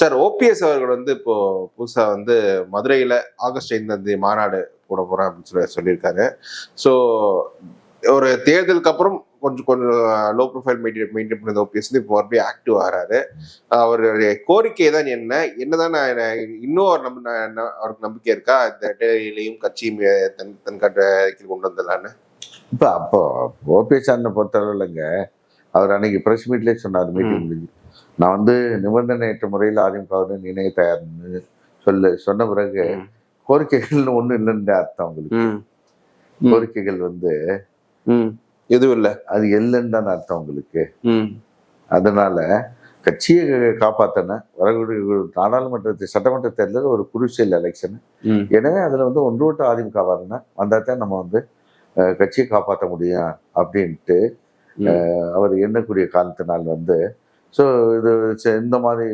Sir OPS அவர்கள் வந்து இப்போ புதுசா வந்து மதுரையில ஆகஸ்ட் ஐந்தாம் தேதி மாநாடு போட போறேன் அப்படின்னு சொல்லி சொல்லியிருக்காரு ஸோ ஒரு தேர்தலுக்கு அப்புறம் கொஞ்சம் கொஞ்சம் லோ ப்ரொஃபைல் மெயின்டைன் மெயின்டைன் பண்ணது ஓபிஎஸ் வந்து இப்போ மறுபடியும் ஆக்டிவ் ஆகிறாரு. அவருடைய கோரிக்கை தான் என்ன? என்னதான் நான் இன்னும் அவர் நம்ப அவருக்கு நம்பிக்கை இருக்கா? இந்த டெல்லியிலையும் கட்சியும் தன் தன் கட்டளைக்கு கொண்டு வந்துடலான்னு இப்போ அப்போ ஓபிஎஸ் அண்ணனை பொறுத்தளவுலங்க அவர் அன்னைக்கு பிரஸ் மீட்லேயே சொன்னார் மீட்டிங் முடிஞ்சு. நான் வந்து நிபந்தனையற்ற முறையில் அதிமுகவுடன் இணைய தயார்னு சொல்லு சொன்ன பிறகு. கோரிக்கைகள்னு ஒன்றும் இல்லைன்னு அர்த்தம் ம். கோரிக்கைகள் வந்து எதுவும் இல்லை. அது இல்லைன்னு தான் அர்த்தம் உங்களுக்கு ம். அதனால கட்சியை காப்பாத்தின வரக்கூடிய நாடாளுமன்ற சட்டமன்ற தேர்தல் ஒரு குருசியல் எலெக்ஷன் எனவே அதில் வந்து ஒன்றுவிட்ட அதிமுக வரணும் வந்தால் தான் நம்ம வந்து கட்சியை காப்பாற்ற முடியும் அப்படின்ட்டு. அவர் எண்ணக்கூடிய காலத்தினால் வந்து ஸோ இது இந்த மாதிரி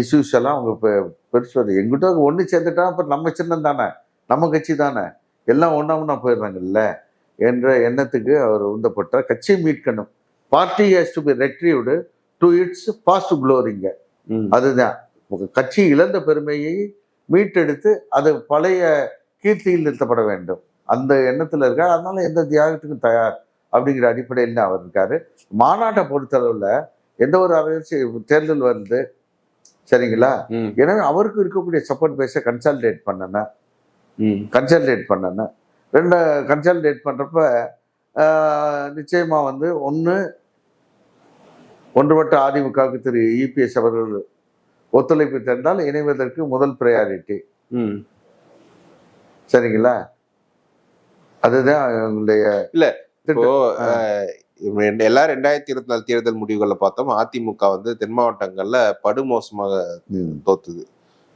இஷ்யூஸ் எல்லாம் அவங்க பெ பெருசு எங்கிட்ட ஒன்று சேர்ந்துட்டா அப்புறம் நம்ம சின்னம் தானே? நம்ம கட்சி தானே? எல்லாம் ஒன்றா ஒன்றா போயிடுறாங்கல்ல? என்ற எண்ணத்துக்கு அவர் உந்தப்பட்ட கட்சியை மீட்கணும். Party has to be retrieved to its past க்ளோரிங்க அதுதான். கட்சி இழந்த பெருமையை மீட்டெடுத்து அது பழைய கீர்த்தியில் நிறுத்தப்பட வேண்டும். அந்த எண்ணத்துல இருக்கார் அதனால எந்த தியாகத்துக்கும் தயார் அப்படிங்கிற அடிப்படையில் தான் அவர் இருக்காரு. மாநாட்டை பொறுத்தளவுல எந்த ஒரு அரசியல் தேர்தல் வருது சரிங்களா? எனவே அவருக்கு இருக்கக்கூடிய சப்போர்ட் பேஸை கன்சாலிடேட் பண்ணணும் ம். கன்சாலிடேட் பண்ணணும் ரெண்டு கன்சாலிடேட் பண்ணுறப்ப நிச்சயமா வந்து ஒன்று ஒன்றுபட்ட அதிமுகவுக்கு திரு இபிஎஸ் அவர்கள் ஒத்துழைப்பு தந்தால் இணைவதற்கு முதல் ப்ரையாரிட்டி ம். சரிங்களா? அதுதான் எங்களுடைய இல்ல. இப்போ எல்லா ரெண்டாயிரத்தி இருபத்தி நாலு தேர்தல் முடிவுகளை பார்த்தோம் அதிமுக வந்து தென் மாவட்டங்கள்ல படுமோசமாக தோத்துது.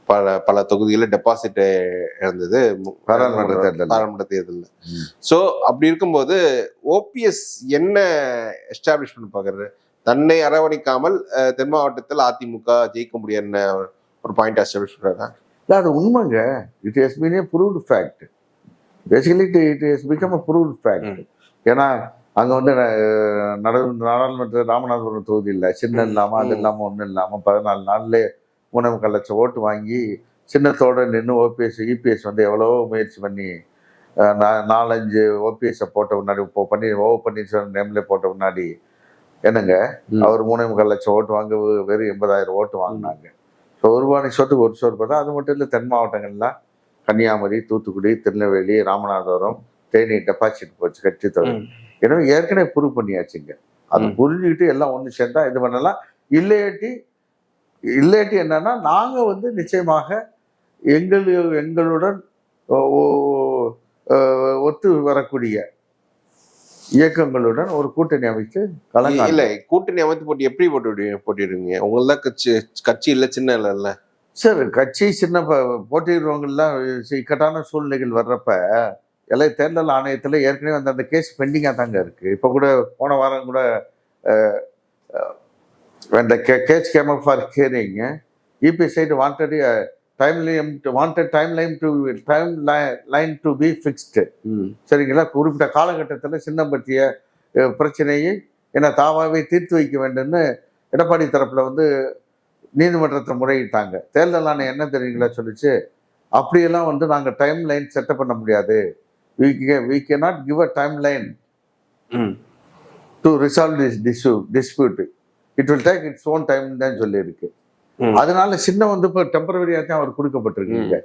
பல பல தொகுதிகளில் டெபாசிட் இழந்தது பாராளுமன்ற தேர்தல்ல. பாராளுமன்ற தேர்தலில். ஸோ அப்படி இருக்கும்போது ஓபிஎஸ் என்ன எஸ்டாப்ளிஷ் பண்ண பார்க்கறது தன்னை அரவணைக்காமல் தென் மாவட்டத்தில் அதிமுக ஜெயிக்க முடியும்னு ஒரு பாயிண்ட் எஸ்டாப்ளிஷ் பண்றாரா? இல்ல, அது உண்மைங்க. It has been a proved fact basically it it has become a proved fact ஏன்னா அங்க வந்து நடு நாடாளுமன்ற ராமநாதபுரம் தொகுதி இல்லை சின்ன இல்லாம அது ம். இல்லாம ஒன்றும் இல்லாம பதினாலு நாள்ல மூணே முக்கால் லட்சம் ஓட்டு வாங்கி சின்னத்தோட நின்று ஓபிஎஸ் இபிஎஸ் வந்து எவ்வளவோ முயற்சி பண்ணி நாலஞ்சு ஓபிஎஸ்ஸை போட்ட முன்னாடி இப்போ பண்ணி ஓ பன்னீர்செல்வம் நேம்ல போட்ட முன்னாடி என்னங்க. அவர் மூணே முக்கால் லட்சம் ஓட்டு வாங்க வெறும் எண்பதாயிரம் ஓட்டு வாங்கினாங்க ஸோ ஒரு பாணி சொத்துக்கு ஒரு சோறு பார்த்தா அது மட்டும் இல்லை தென் மாவட்டங்கள்லாம் கன்னியாகுமரி தூத்துக்குடி திருநெல்வேலி ராமநாதபுரம் தேனி டெபாசிட் போச்சு கட்சி தொகை எனவே ஏற்கனவே ப்ரூவ் பண்ணியாச்சுங்க. அது. புரிஞ்சுக்கிட்டு எல்லாம் ஒன்று சேர்ந்தா இது பண்ணலாம். இல்லையாட்டி இல்லையாட்டி என்னன்னா நாங்க வந்து நிச்சயமாக எங்கள் எங்களுடன் ஒத்து வரக்கூடிய இயக்கங்களுடன் ஒரு கூட்டணி அமைத்து கலங்க இல்ல கூட்டணி அமைத்து போட்டு எப்படி போட்டு போட்டிடுவீங்க? உங்களதான் கட்சி கட்சி இல்ல சின்ன இல்ல சார் கட்சி சின்ன ப- போட்டியிடுறவங்கெல்லாம் இக்கட்டான சூழ்நிலைகள் வர்றப்ப எல்லாம் தேர்தல் ஆணையத்தில் ஏற்கனவே வந்து அந்த கேஸ் பெண்டிங்காக தாங்க இருக்கு. இப்போ கூட போன வாரம் கூட அந்த case came for hearing EP side wanted timeline wanted timeline to timeline to be fixed சரிங்களா? குறிப்பிட்ட காலகட்டத்தில் சின்னம் பற்றிய அஹ், பிரச்சனையை என தாவாவே தீர்த்து வைக்க வேண்டும்னு எடப்பாடி தரப்புல வந்து நீதிமன்றத்தை முறையிட்டாங்க. தேர்தல் ஆணையம் என்ன தெரியுங்களா சொல்லிச்சு? அப்படியெல்லாம் வந்து நாங்கள் டைம் லைன் செட்டப் பண்ண முடியாது. We we not give a timeline to resolve this issue dispute it will take its own time தான் சொல்லியிருக்கு. ம். அதனால சின்ன வந்து இப்போ டெம்பரவரியாக தான் அவர் கொடுக்கப்பட்டிருக்கீங்க.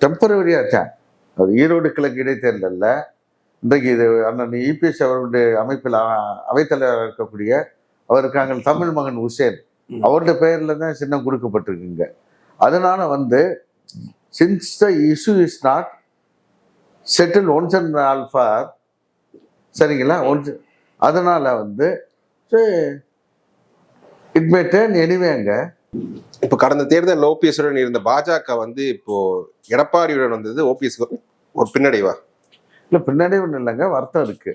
டெம்பரவரியாக தான். அது ஈரோடு கிழக்கு இடைத்தேர்தலில். இன்றைக்கு இது அண்ணன் இபிஎஸ் அவர்களுடைய அமைப்பில் அவைத்தலைவராக இருக்கக்கூடிய அவர் இருக்காங்க தமிழ் மகன் உசேன். அவருடைய பெயர்ல தான் சின்னம் கொடுக்கப்பட்டிருக்குங்க. அதனால வந்து since the issue is not settled once and alpha சரிங்களா? ஒன்ஸ் அதனால வந்து இட் மே டேர்ன் எனிவேங்க இப்ப கடந்த தேர்தல் ஓபிஎஸ் உடன் இருந்த பாஜக வந்து இப்போ எடப்பாடியுடன் வந்தது ஓபிஎஸ் ஒரு பின்னடைவா? இல்லை பின்னாடி ஒன்றும் இல்லைங்க வருத்தம் இருக்கு.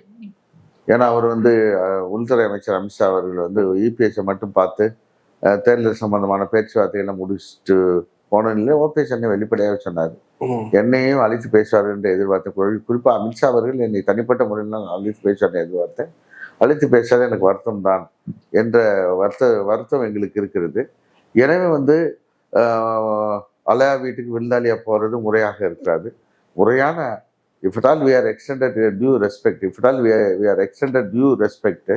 ஏன்னா அவர் வந்து உள்துறை அமைச்சர் அமித்ஷா அவர்கள் வந்து இபிஎஸ்ஸை மட்டும் பார்த்து தேர்தல் சம்பந்தமான பேச்சுவார்த்தைகளை முடிச்சுட்டு போனதில்லை. ஓபிஎஸ் என்னை வெளிப்படையாக சொன்னார். என்னையும் அழைத்து பேசுவார் என்று எதிர்பார்த்தேன் குறி- குறிப்பா அமித்ஷா அவர்கள் என்னை தனிப்பட்ட முறையில் நான் அழைத்து பேசுவார் எதிர்பார்த்தேன். அழைத்து பேசாத எனக்கு வருத்தம் தான் என்ற வருத்த வருத்தம் எங்களுக்கு இருக்கிறது. எனவே வந்து அலையா வீட்டுக்கு விருந்தாளியா போறது முறையாக இருக்காது முறையான if it all we are extended due respect if it all we are extended due respect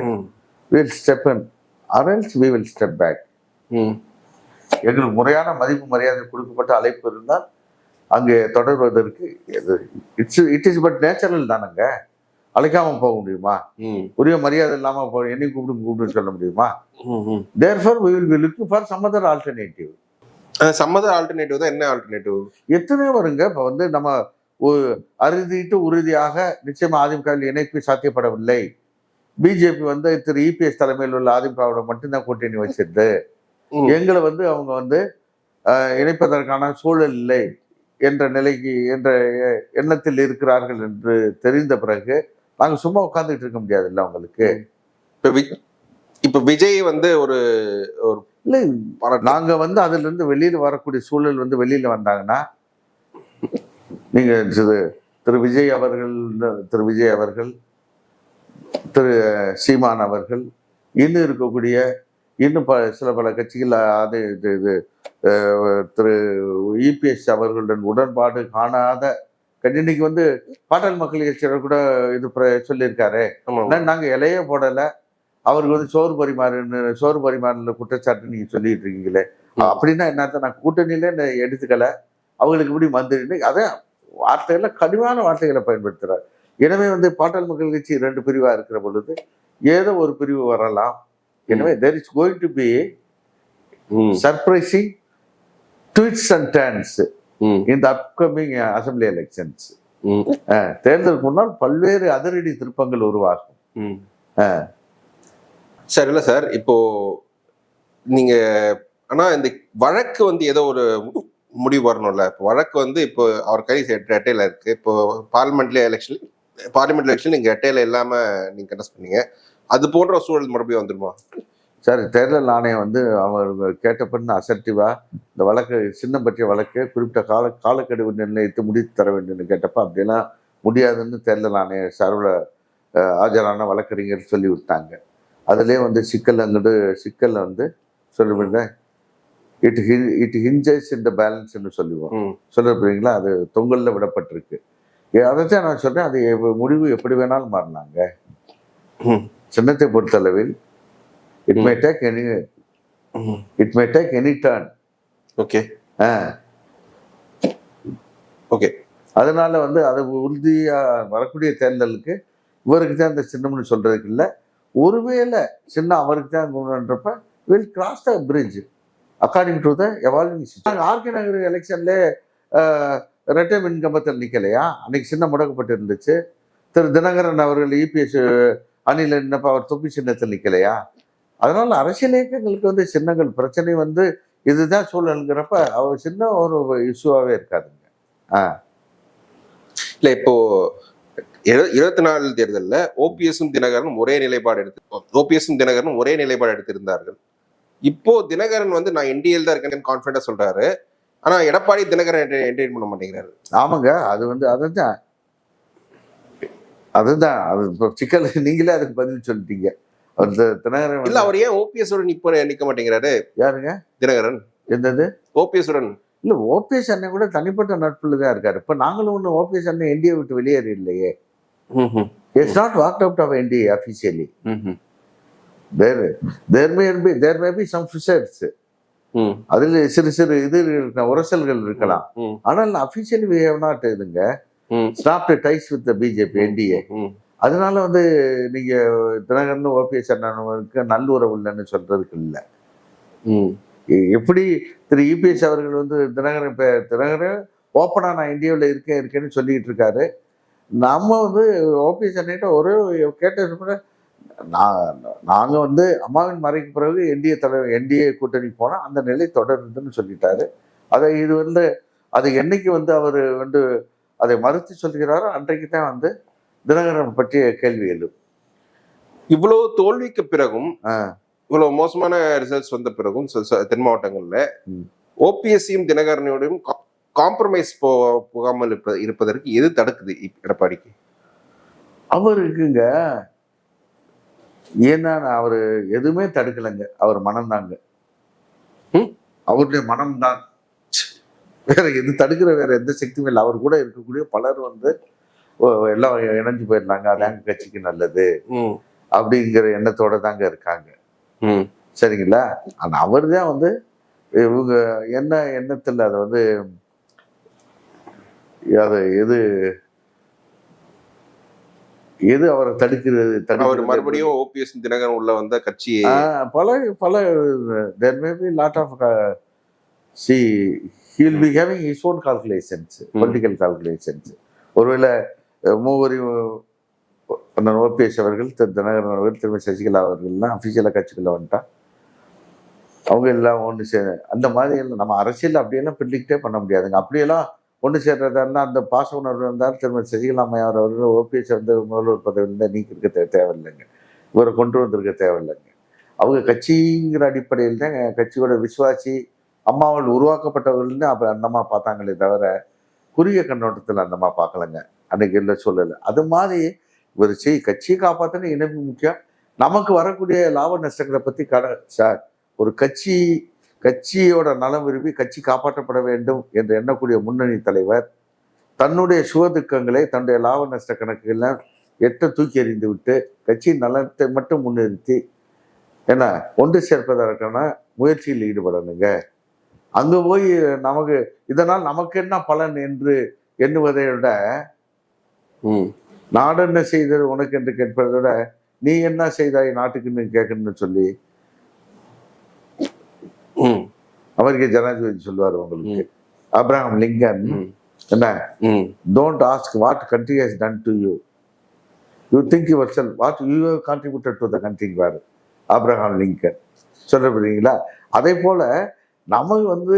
will step in அரல்ஸ் we will step back எங்களுக்கு முறையான மதிப்பு மரியாதை கொடுக்கப்பட்ட அழைப்பு இருந்தால் அங்கே தொடர்வதற்கு it's it is but natural தானங்க. அழைக்காம போக முடியுமா? உரிய மரியாதை இல்லாம போ என்னையும் கூப்பிட்டு கூப்பிட்டு சொல்ல முடியுமா. Therefore we will be looking for some other alternative சம்மத alternative தான் என்ன ஆல்டர்னேட்டிவ் எத்தனையோ வருங்க. இப்போ வந்து நம்ம அறுதிட்டு உறுதியாக நிச்சயமா அதிமுகவில் இணைப்பு சாத்தியப்படவில்லை. பிஜேபி வந்து திரு இபிஎஸ் தலைமையில் உள்ள அதிமுகவோட மட்டும்தான் கூட்டணி வச்சிருது. ம். எங்களை வந்து அவங்க வந்து இணைப்பதற்கான சூழல் இல்லை. என்ற நிலைக்கு என்ற எண்ணத்தில் இருக்கிறார்கள் என்று தெரிந்த பிறகு நாங்க சும்மா உட்கார்ந்துட்டு இருக்க முடியாது இல்ல அவங்களுக்கு. இப்ப வி- இப்ப விஜய் வந்து ஒரு ஒரு இல்லை பாராட்டு- நாங்க வந்து அதுல இருந்து வெளியில வரக்கூடிய சூழல் வந்து வெளியில வந்தாங்கன்னா நீங்க திரு விஜய் அவர்கள் திரு விஜய் அவர்கள் திரு சீமான் அவர்கள் இன்னும் இருக்கக்கூடிய இன்னும் ப சில பல கட்சிகள் அது இது இது திரு இபிஎஸ் அவர்களுடன் உடன்பாடு காணாத இன்னைக்கு வந்து பாட்டாள் மக்கள் கட்சியினர் கூட இது சொல்லியிருக்காரு. ஆமா. ஆனா நாங்க இலையே போடல. அவருக்கு வந்து சோறு பரிமாறுன்னு சோறு பரிமாறுல குற்றச்சாட்டு நீங்க சொல்லிட்டு இருக்கீங்களே. அப்படின்னா என்னத்த நான் கூட்டணியில எடுத்துக்கல. அவங்களுக்கு இப்படி மந்திரின்னு அதான் வார்த்தையில கடுமையான வார்த்தைகளை பயன்படுத்துறார். எனவே வந்து பாட்டாள் மக்கள் கட்சி ரெண்டு பிரிவா இருக்கிற பொழுது ஏதோ ஒரு பிரிவு வரலாம். எனவே there is going to be surprising twists and turns இந்த அப்கமிங் அசம்பிளி எலெக்ஷன்ஸ் தேர்தலுக்கு முன்னால் பல்வேறு அதிரடி திருப்பங்கள் உருவாகும். ம். சார் இல்ல சார் இப்போ நீங்க ஆனா இந்த வழக்கு வந்து ஏதோ ஒரு முடிவு வரணும்ல. இப்போ வழக்கு வந்து இப்போ அவர் கை ரெட்டையில இருக்கு. இப்போ பார்லிமெண்ட்ல எலெக்ஷன் பார்லிமெண்ட் எலெக்ஷன் நீங்க ரெட்டையில இல்லாம நீங்க கண்டஸ்ட் பண்ணீங்க. அது போன்ற சூழல் மறுபடியும் வந்துருமா? சார் தேர்தல் ஆணையம் வந்து அவர் கேட்டப்பட்டு அசர்டிவா இந்த வழக்கு சின்னம் பற்றிய வழக்கு குறிப்பிட்ட கால காலக்கெடு நிர்ணயித்து முடித்து தர வேண்டும்னு கேட்டப்ப அப்படியெல்லாம் முடியாதுன்னு தேர்தல் ஆணைய சார்பில் ஆஜரான வழக்கறிஞர் சொல்லி விட்டாங்க அதுலேயே வந்து சிக்கல் அங்கிட்டு சிக்கல் வந்து சொல்லுவீங்க இட் இட் ஹிஞ்சஸ் இந்த பேலன்ஸ்னு சொல்லுவோம். சொல்லிருப்பீங்களா அது தொங்கல்ல விடப்பட்டிருக்கு. அதைத்தான் நான் சொல்றேன். அது முடிவு எப்படி வேணாலும் மாறினாங்க. சின்னத்தை பொறுத்தளவில் it may take any. It may take any turn okay okay அதனால வந்து அது உறுதியா வரக்கூடிய தேர்தலுக்கு இவருக்கு தான் இந்த சின்னம்னு சொல்றதுக்கு இல்லை. ஒருவேளை சின்னம் அவருக்கு தான் கொண்டுன்றப்ப will cross the bridge according to the evolving RK Nagar எலெக்ஷன்ல ரெட்டை மின்கம்பத்தில் நிக்கலையா? அன்னைக்கு சின்னம் முடக்கப்பட்டு இருந்துச்சு திரு தினகரன் அவர்கள் இபிஎஸ் அணில நின்னப்ப அவர் தொப்பி சின்னத்தில் நிக்கலையா? அதனால அரசியல் இயக்கங்களுக்கு வந்து சின்னங்கள் பிரச்சனை வந்து இதுதான் சூழலுங்கிறப்ப அவர் சின்ன ஒரு இஷ்யூவாகவே இருக்காதுங்க. இல்ல இப்போ இரு- இருபத்தி நாலு தேர்தல்ல ஓபிஎஸும் தினகரனும் ஒரே நிலைப்பாடு எடுத்து ஓபிஎஸும் தினகரனும் ஒரே நிலைப்பாடு எடுத்திருந்தார்கள். இப்போ தினகரன் வந்து நான் என்டிஎல் தான் இருக்கேன்னு கான்பிடண்டா சொல்றாரு. ஆனா எடப்பாடி தினகரன் என்டர்டைன் பண்ண மாட்டேங்கிறாரு. ஆமாங்க அது வந்து அதுதான். அதுதான் அது இப்போ சிக்கல். நீங்களே அதுக்கு பதில் சொல்லிட்டீங்க. தினகரன் இல்ல அவர் ஏன் ஓபிஎஸ் உடன் இப்ப நிக்க மாட்டேங்கிறாரு? யாருங்க? தினகரன். என்னது? ஓபிஎஸ் உடன். இல்ல ஓபிஎஸ் அண்ணன் கூட தனிப்பட்ட நட்புல தான் இருக்காரு. இப்ப நாங்களும் ஒண்ணு ஓபிஎஸ் அண்ணன் என்டிஏ விட்டு வெளியேறி இல்லையே. It's not walk out of NDA officially there there may be there may be some fissures அதில் சிறு சிறு இது இருக்கலாம் உரசல்கள் இருக்கலாம். ஆனால் அஃபிஷியலி வி ஹேவ் நாட் இதுங்க. Stop ties with BJP NDA அதனால வந்து நீங்க தினகரன் ஓபிஎஸ் அண்ணனுக்கு நல்லுறவு இல்லைன்னு சொல்றதுக்கு இல்லை. எப்படி திரு இபிஎஸ் அவர்கள் வந்து தினகரன் இப்போ தினகரன் ஓப்பனா நான் இந்தியாவில் இருக்கேன் இருக்கேன்னு சொல்லிட்டு இருக்காரு. நம்ம வந்து ஓபிஎஸ் அண்ணிட்ட ஒரே கேட்ட கூட நான் நாங்கள் வந்து அம்மாவின் மறைக்கு பிறகு என்டிஏ தலைவர் என்டிஏ கூட்டணிக்கு போனால் அந்த நிலை தொடருதுன்னு சொல்லிட்டாரு. அதை இது வந்து அது என்னைக்கு வந்து அவர் வந்து அதை மறுத்து சொல்கிறாரோ அன்றைக்கு தான் வந்து தினகரன் பற்றிய கேள்வி எழும் இவ்வளவு தோல்விக்கு பிறகும். இவ்வளவு மோசமான ரிசல்ட்ஸ் வந்த பிறகும் தென் மாவட்டங்கள்ல. ஓபிஎஸ்சியும் தினகரனோடையும் காம்ப்ரமைஸ் போகாமல் இருப்ப- இருப்பதற்கு எது தடுக்குது எடப்பாடிக்கு? அவருக்குங்க ஏன்னா அவரு எதுவுமே தடுக்கலைங்க. அவர் மனம்தாங்க ம்? அவருடைய மனம்தான் வேற எது தடுக்கிற வேற எந்த சக்தியும் இல்லை. அவர் கூட இருக்கக்கூடிய பலர் வந்து எல்லாம் இணைஞ்சு போயிடலாங்க. அதாங்க கட்சிக்கு நல்லது. அப்படிங்கிற எண்ணத்தோட தாங்க இருக்காங்க. சரிங்களா? ஆனா அவர் தான் வந்து இவங்க என்ன எண்ணத்தில் அதை வந்து அது எது எது அவரை தடுக்கிறது அவர் மறுபடியும் ஓபிஎஸ் தினகரன் உள்ள வந்த கட்சி பல பல there may be lot of C he'll be having his own calculations political calculations ஒருவேளை மூவரி அண்ணன் ஓபிஎஸ் அவர்கள் திரு தினகரன் அவர்கள் திருமதி சசிகலா அவர்கள்லாம் அஃபிஷியலாக கட்சிக்குள்ள வந்துட்டா. அவங்க எல்லாம் ஒன்று சே அந்த மாதிரி எல்லாம் நம்ம அரசியல் அப்படியெல்லாம் பிரிடிக்டே பண்ண முடியாதுங்க. அப்படியெல்லாம் ஒன்று சேர்றதா இருந்தால் அந்த பாச உணர்வு இருந்தால் திருமதி சசிகலா அம்மையார் அவர்கள் ஓபிஎஸ் வந்து முதல்வர் பதவியிலிருந்து நீக்கிருக்க தே தேவையில்லைங்க. இவரை கொண்டு வந்திருக்க தேவையில்லைங்க. அவங்க கட்சிங்கிற அடிப்படையில் தான் கட்சியோட விசுவாசி அம்மாவால் உருவாக்கப்பட்டவர்கள்னு அப்போ அந்தம்மா பார்த்தாங்களே தவிர குறுகிய கண்ணோட்டத்தில் அந்தம்மா பார்க்கலங்க. அன்னைக்கு இல்லை சொல்லலை. அது மாதிரி ஒரு செய் கட்சியை காப்பாற்றினா இணைப்பு முக்கியம்? நமக்கு வரக்கூடிய லாப நஷ்டங்களை பற்றி கட சார் ஒரு கட்சி கட்சியோட நலம் விரும்பி கட்சி காப்பாற்றப்பட வேண்டும் என்று எண்ணக்கூடிய முன்னணி தலைவர் தன்னுடைய சுகதுக்கங்களை தன்னுடைய லாப நஷ்ட கணக்குகள்லாம் எட்ட தூக்கி எறிந்து விட்டு கட்சியின் நலத்தை மட்டும் முன்னிறுத்தி என்ன ஒன்று சேர்ப்பதற்கான முயற்சியில் ஈடுபடணுங்க. அங்கே போய் நமக்கு இதனால் நமக்கு என்ன பலன் என்று எண்ணுவதை விட ம். நாடு என்ன செய்தது உனக்கு என்று கேட்பதை விட நீ என்ன செய்தாய் நாட்டுக்குன்னு கேட்கணும்னு சொல்லி? அமெரிக்க ஜனாதிபதி சொல்லுவார் உங்களுக்கு. Abraham Lincoln. என்ன? Don't ask what country has done to you you think yourself what you have contributed to the கண்ட்ரிங்வார் Abraham Lincoln சொல்றீங்களா அதே போல நமக்கு வந்து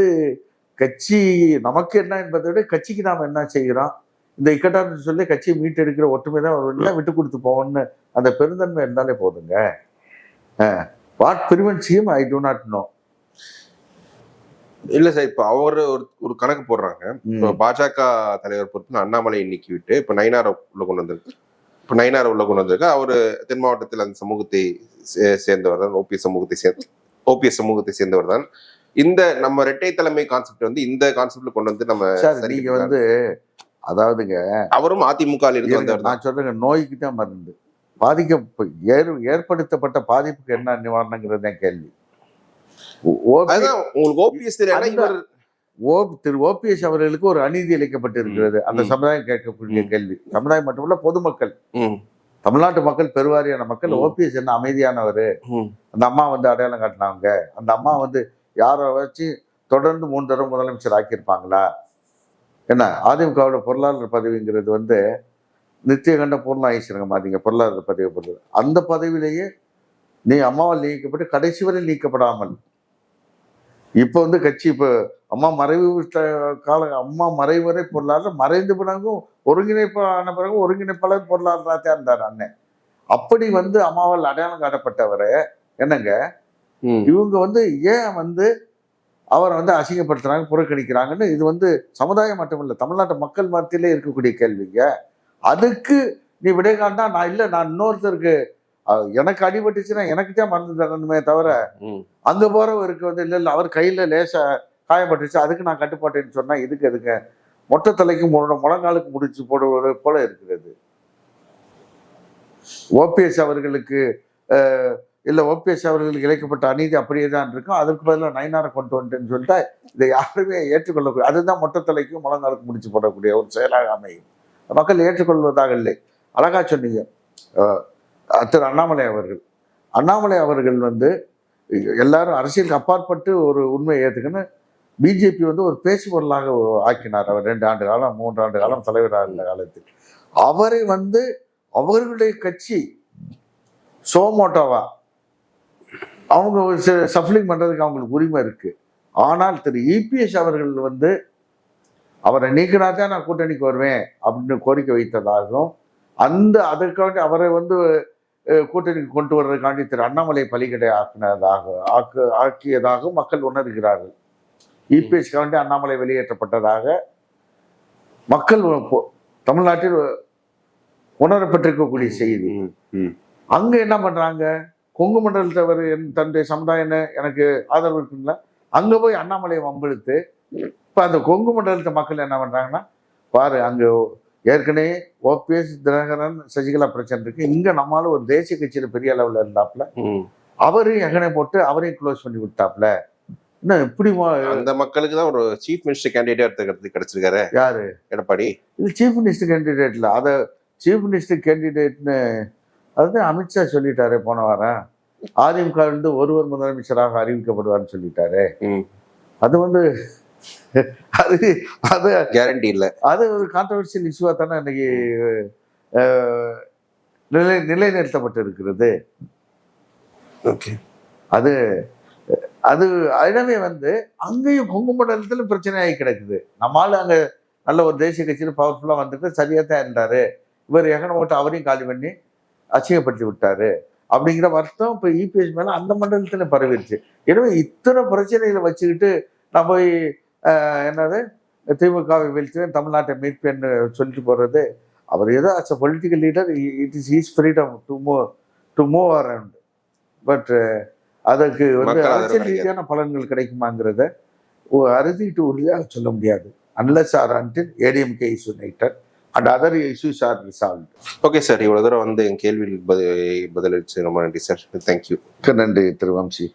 கட்சி நமக்கு என்ன என்பதை விட கட்சிக்கு நாம் என்ன செய்கிறோம் இந்த இக்கட்டான்னு சொல்லி கட்சியை மீட்டெடுக்கிற ஒற்றுமை தான் ஒரு எல்லாம் விட்டு கொடுத்து போவோம்னு அந்த பெருந்தன்மை இருந்தாலே போதுங்க. வாட் பிரிவென்சியும் ஐ do நாட் நோ இல்ல சார் இப்ப அவர் ஒரு ஒரு கணக்கு போடுறாங்க. பாஜக தலைவர் பொறுத்து அண்ணாமலை நீக்கி விட்டு இப்ப நயினார உள்ள கொண்டு வந்திருக்கு. இப்ப நயினார உள்ள கொண்டு வந்திருக்கு. அவரு தென் மாவட்டத்தில் அந்த சமூகத்தை சேர்ந்தவர் தான். ஓபிஎஸ் சமூகத்தை சேர்ந்த ஓபிஎஸ் சமூகத்தை சேர்ந்தவர் தான். இந்த நம்ம இரட்டை தலைமை கான்செப்ட் வந்து இந்த கான்செப்ட்ல கொண்டு வந்து நம்ம நீங்க வந்து அதாவதுங்க அவரும் அதிமுக நான் சொல்றேங்க நோய்க்கு தான் மருந்து. பாதிக்க ஏற் ஏற்படுத்தப்பட்ட பாதிப்புக்கு என்ன நிவாரணங்கிறது தான் கேள்வி. உங்களுக்கு ஓபிஎஸ் ஓ திரு ஓபிஎஸ் அவர்களுக்கு ஒரு அநீதி இழைக்கப்பட்டு இருக்கிறது அந்த. சமுதாயம் கேட்கக்கூடிய. கேள்வி. சமுதாயம் மட்டுமல்ல பொதுமக்கள். தமிழ்நாட்டு மக்கள் பெருவாரியான மக்கள். ஓபிஎஸ் என்ன அமைதியானவர்? அந்த அம்மா வந்து அடையாளம் காட்டினாங்க. அந்த அம்மா வந்து யாரை வச்சு தொடர்ந்து மூணு தடவை முதலமைச்சர் ஆக்கியிருப்பாங்களா? என்ன அதிமுகவோட பொருளாதார பதவிங்கிறது வந்து நித்தியகண்ட பூர்ண ஐஸ்வரங்க மாதிரிங்க பொருளாதார பதவி பொருள். அந்த பதவியிலேயே நீ அம்மாவால் நீக்கப்பட்டு கடைசி வரை நீக்கப்படாமல். இப்போ வந்து கட்சி இப்போ அம்மா மறைவு கால அம்மா மறைவு வரை பொருளாதாரம் மறைந்த பிறகும் ஒருங்கிணைப்பான பிறகு ஒருங்கிணைப்பாளர் பொருளாதாரத்தான் இருந்தார் அண்ணன். அப்படி வந்து அம்மாவால் அடையாளம் காட்டப்பட்டவரை என்னங்க. இவங்க வந்து ஏன் வந்து அவரை வந்து அசிங்கப்படுத்துறாங்க புறக்கணிக்கிறாங்கன்னு இது வந்து சமுதாயம் மட்டுமில்ல தமிழ்நாட்டு மக்கள் மத்தியிலே இருக்கக்கூடிய கேள்விங்க. அதுக்கு நீ விடை காண்டா நான் இல்லை நான் இன்னொருத்தருக்கு எனக்கு அடிபட்டுச்சுன்னா எனக்கு தான் மருந்து தரணுமே தவிர. அங்க போறவருக்கு வந்து இல்லை இல்லை அவர் கையில லேசா காயப்பட்டுச்சு அதுக்கு நான் கட்டுப்பாட்டேன்னு சொன்னா இதுக்கு எதுங்க மொட்டை தலைக்கு முழ- முழங்காலுக்கு முடிச்சு போடுவது போல இருக்கிறது. ஓபிஎஸ் அவர்களுக்கு இல்லை ஓபிஎஸ் அவர்களுக்கு இழைக்கப்பட்ட அநீதி அப்படியே தான் இருக்கும். அதற்கு பதிலாக நயனாரை கொண்டு வந்துட்டேன்னு சொல்லிட்டு இதை யாருமே ஏற்றுக்கொள்ளக்கூடிய அதுதான் மொட்டை தலைக்கும் முழங்காலுக்கு முடிச்சு போடக்கூடிய ஒரு செயலாக அமையும். மக்கள் ஏற்றுக்கொள்வதாக இல்லை. அழகா சொன்னீங்க. திரு அண்ணாமலை அவர்கள். அண்ணாமலை அவர்கள் வந்து எல்லாரும் அரசியலுக்கு அப்பாற்பட்டு ஒரு உண்மையை ஏற்றுக்கணும் பிஜேபி வந்து ஒரு பேச்சு பொருளாக ஆக்கினார் அவர் ரெண்டு ஆண்டு காலம் மூன்று ஆண்டு காலம் தலைவராக இருந்த காலத்தில். அவரை வந்து அவர்களுடைய கட்சி சோமோட்டோவா அவங்க சஃப்லிங் பண்றதுக்கு அவங்களுக்கு உரிமை இருக்கு. ஆனால் திரு இபிஎஸ் அவர்கள் வந்து அவரை நீக்கினா தான் நான் கூட்டணிக்கு வருவேன் அப்படின்னு கோரிக்கை வைத்ததாகவும் அந்த அதற்காண்டி அவரை வந்து கூட்டணிக்கு கொண்டு வர்றதுக்காண்டி திரு அண்ணாமலை பலிகடை ஆக்கினதாக ஆக்கு ஆக்கியதாகவும் மக்கள் உணர்கிறார்கள். இபிஎஸ்காண்டி அண்ணாமலை வெளியேற்றப்பட்டதாக மக்கள் தமிழ்நாட்டில் உணரப்பட்டிருக்கக்கூடிய செய்தி. அங்க என்ன பண்றாங்க? கொங்கு மண்டலத்தவர் என் தன்னுடைய சமுதாயம் எனக்கு ஆதரவு இருக்குங்களா? அங்க போய் அண்ணாமலையை வம்பிழுத்து இப்ப அந்த கொங்கு மண்டலத்து மக்கள் என்ன பண்றாங்கன்னா பாரு அங்க ஏற்கனவே ஓபிஎஸ் தினகரன் சசிகலா பிரச்சனை இருக்கு. இங்க நம்மளால ஒரு தேசிய கட்சியில பெரிய அளவுல இருந்தாப்ல ம். அவரையும் எங்கனே போட்டு அவரையும் க்ளோஸ் பண்ணி விட்டாப்ல என்ன இப்படி அந்த மக்களுக்கு தான் ஒரு சீஃப் மினிஸ்டர் கேண்டிடேட் கிடைச்சிருக்காரு. யாரு? எடப்பாடி. இது சீஃப் மினிஸ்டர் கேண்டிடேட்ல அதை சீஃப் மினிஸ்டர் கேண்டிடேட்னு அது அமித்ஷா சொல்லிட்டாரு போன வாரம். அதிமுக இருந்து ஒருவர் முதலமைச்சராக அறிவிக்கப்படுவார்னு சொல்லிட்டாரு. அது வந்து அது அது கேரண்டி இல்ல. அது ஒரு கான்ட்ரவர்சியல் இஷ்யூவா தானே இன்னைக்கு நிலை நிலைநிறுத்தப்பட்டு இருக்கிறது ஓகே. அது அது எனவே வந்து அங்கேயும் கொங்கு மண்டலத்துல பிரச்சனை ஆகி கிடக்குது. நம்மளால அங்க நல்ல ஒரு தேசிய கட்சியில் பவர்ஃபுல்லா வந்துட்டு சரியா தான் இருந்தாரு. இவர் எகன ஓட்டு அவரையும் காலி பண்ணி அசிங்கப்படுத்தி விட்டாரு அப்படிங்கிற வருத்தம் இப்ப இபிஎஸ் மேல அந்த மண்டலத்துல பரவிடுச்சு எனவே இத்தனை பிரச்சனைகளை வச்சுக்கிட்டு நான் போய் என்னது திமுகவை வீழ்த்துவேன் தமிழ்நாட்டை மீட்பேன்னு சொல்லிட்டு போறது. அவர் ஏதோ as a political leader it is is freedom to move to move around but அதற்கு வந்து அரசியல். ரீதியான பலன்கள் கிடைக்குமாங்கிறத அறுதிட்டு உறுதியாக சொல்ல முடியாது. Unless or until ADMK is united and other issues are resolve okay sir இவ்வளவு தூரம் வந்து என் கேள்விக்கு பதில் பதிலளிச்சு ரொம்ப நன்றி சார் தேங்க்யூ நன்றி திரு வம்சி